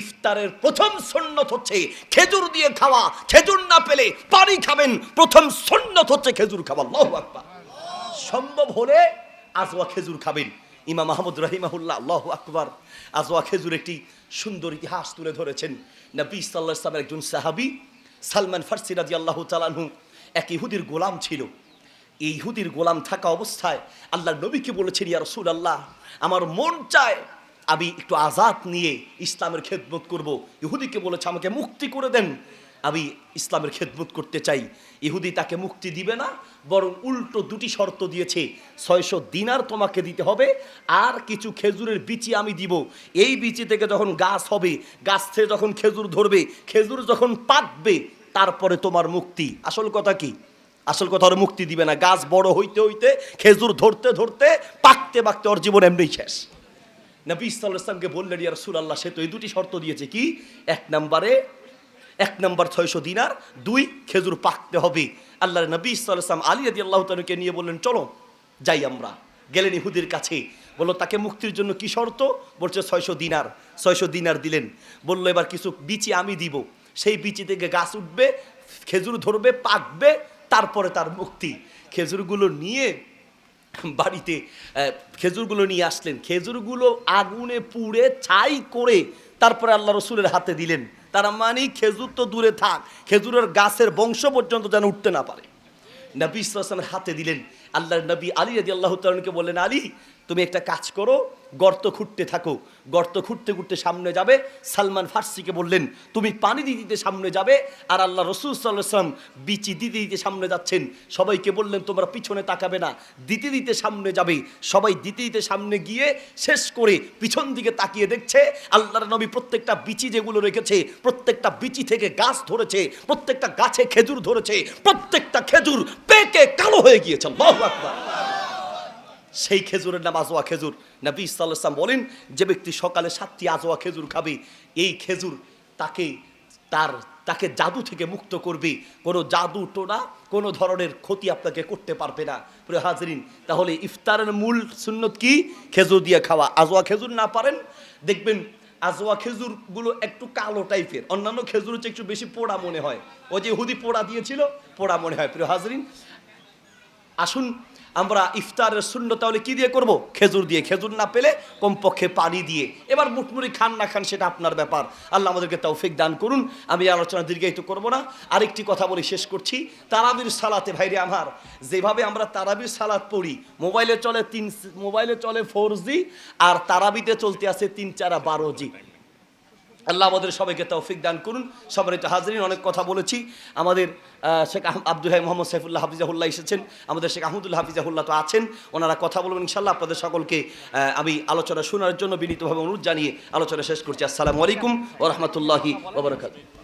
ইফতারের প্রথম সন্ন্যত হচ্ছে খেজুর দিয়ে খাওয়া, খেজুর না পেলে পানি খাবেন, প্রথম সন্ন্যত হচ্ছে খেজুর খাওয়া, আল্লাহু আকবার। সম্ভব হলে আজওয়া খেজুর খাবেন। ইমাম মাহমুদ রহিমাহুল্লাহ, আল্লাহ আকবার, আজওয়া খেজুর একটি সুন্দর ইতিহাস তুলে ধরেছেন। নবী সাল্লাহ ইসলামের একজন সাহাবি, সালমান ফার্সি রাজি আল্লাহ তালানহু এক ইহুদির গোলাম ছিল। এই ইহুদির গোলাম থাকা অবস্থায় আল্লাহ নবীকে বলেছেন, ইয়া রসুল আল্লাহ আমার মন চায় আমি একটু আজাদ নিয়ে ইসলামের খেদমত করব। ইহুদিকে বলেছে, আমাকে মুক্তি করে দেন। আমি ইসলামের খেদমত করতে চাই। ইহুদি তাকে মুক্তি দিবে না, বরং উল্টো দুটি শর্ত দিয়েছে। ছয়শো দিনার তোমাকে দিতে হবে, আর কিছু খেজুরের বিচি আমি দিব। এই বিচি থেকে যখন গাছ হবে, গাছ থেকে যখন খেজুর ধরবে, খেজুর যখন পাকবে তারপরে তোমার মুক্তি। আসল কথা কি? আসল কথা ওর মুক্তি দিবে না। গাছ বড় হইতে হইতে, খেজুর ধরতে ধরতে, পাকতে পাকতে ওর জীবন এমনি শেষ। নবী ইসলাম ইসলামকে বললেন, ইয়া রসুল আল্লাহ সে তো এই দুটি শর্ত দিয়েছে। কি? এক নম্বরে, এক নম্বর ছয়শো দিনার, দুই, খেজুর পাকতে হবে। আল্লাহ নবী ইসলাম আলী আদি আল্লাহ তালুকে নিয়ে বললেন, চলো, যাই আমরা। গেলেন ইহুদির কাছে। বলল, তাকে মুক্তির জন্য কি শর্ত? বলছে, ছয়শো দিনার। ছয়শো দিনার দিলেন। বলল, এবার কিছু বিচি আমি দিব। সেই বিচি থেকে গাছ উঠবে, খেজুর ধরবে, পাকবে, তারপরে তার মুক্তি। খেজুরগুলো নিয়ে বাড়িতে খেজুরগুলো নিয়ে আসলেন। খেজুরগুলো আগুনে পুড়ে ছাই করে তারপরে আল্লাহ রসুলের হাতে দিলেন। তারা মানে খেজুর তো দূরে থাক, খেজুরের গাছের বংশ পর্যন্ত যেন উঠতে না পারে। নবী হাতে দিলেন। আল্লাহর নবী আলী রাজি আল্লাহ তালকে বললেন, আলী, তুমি একটা কাজ করো, গর্ত খুঁড়তে থাকো। গর্ত খুঁড়তে খুঁড়তে সামনে যাবে, সালমান ফার্সিকে বললেন, তুমি পানি দিতে দিতে সামনে যাবে আর আল্লাহ রসুল সাল্লাম বিচি দিতে দিতে সামনে যাচ্ছেন। সবাইকে বললেন, তোমরা পিছনে তাকাবে না, দিতে দিতে সামনে যাবে। সবাই দিতে দিতে সামনে গিয়ে শেষ করে পিছন দিকে তাকিয়ে দেখছে, আল্লাহর নবী প্রত্যেকটা বিচি যেগুলো রেখেছে, প্রত্যেকটা বিচি থেকে গাছ ধরেছে, প্রত্যেকটা গাছে খেজুর ধরেছে, প্রত্যেকটা খেজুর পেকে কালো হয়ে গিয়েছে সেই খেজুরের নাম আজোয়া খেজুর। নবী ইসলাম বলেন, যে ব্যক্তি সকালে সাতটি আজোয়া খেজুর খাবে, এই খেজুর তাকে, তার, তাকে জাদু থেকে মুক্ত করবে। কোনো জাদু টোনা, কোনো ধরনের ক্ষতি আপনাকে করতে পারবে না। প্রিয় হাজরিন, তাহলে ইফতারের মূল সুন্নত কি? খেজুর দিয়ে খাওয়া। আজোয়া খেজুর না পারেন, দেখবেন আজোয়া খেজুরগুলো একটু কালো টাইপের। অন্যান্য খেজুর হচ্ছে একটু বেশি পোড়া মনে হয়। ও যে হুদি পোড়া দিয়েছিল, পোড়া মনে হয়, প্রিয় হাজরিন। আসুন, আমরা ইফতারের শূন্য তাহলে কি দিয়ে করব? খেজুর দিয়ে। খেজুর না পেলে কমপক্ষে পানি দিয়ে। এবার মুটমুড়ি খান না খান সেটা আপনার ব্যাপার। আল্লাহ আমাদেরকে তৌফিক দান করুন। আমি আলোচনা দীর্ঘায়িত করব না। আরেকটি কথা বলে শেষ করছি। তারাবির সালাতে, ভাইরে আমার, যেভাবে আমরা তারাবির সালাত পড়ি, মোবাইলে চলে তিন, মোবাইলে চলে ফোর জি আর তারাবিতে চলতে আছে তিন চারা বারো জি আল্লাহ আমাদের সবাইকে তৌফিক দান করুন। সবার এটা হাজরিন, অনেক কথা বলেছি। আমাদের শেখ আব্দুল্লাহ মোহাম্মদ সাইফুল্লাহ হাফিজাহুল্লাহ এসেছেন। আমাদের শেখ আহমদুল্লাহ হাফিজাহুল্লাহ তো আছেন। ওনারা কথা বলবেন ইনশাল্লাহ আপনাদের সকলকে আমি আলোচনা শোনার জন্য বিনীতভাবে অনুরোধ জানিয়ে আলোচনা শেষ করছি। আসসালামু আলাইকুম ও রহমতুল্লাহি ওবরাকাতুহ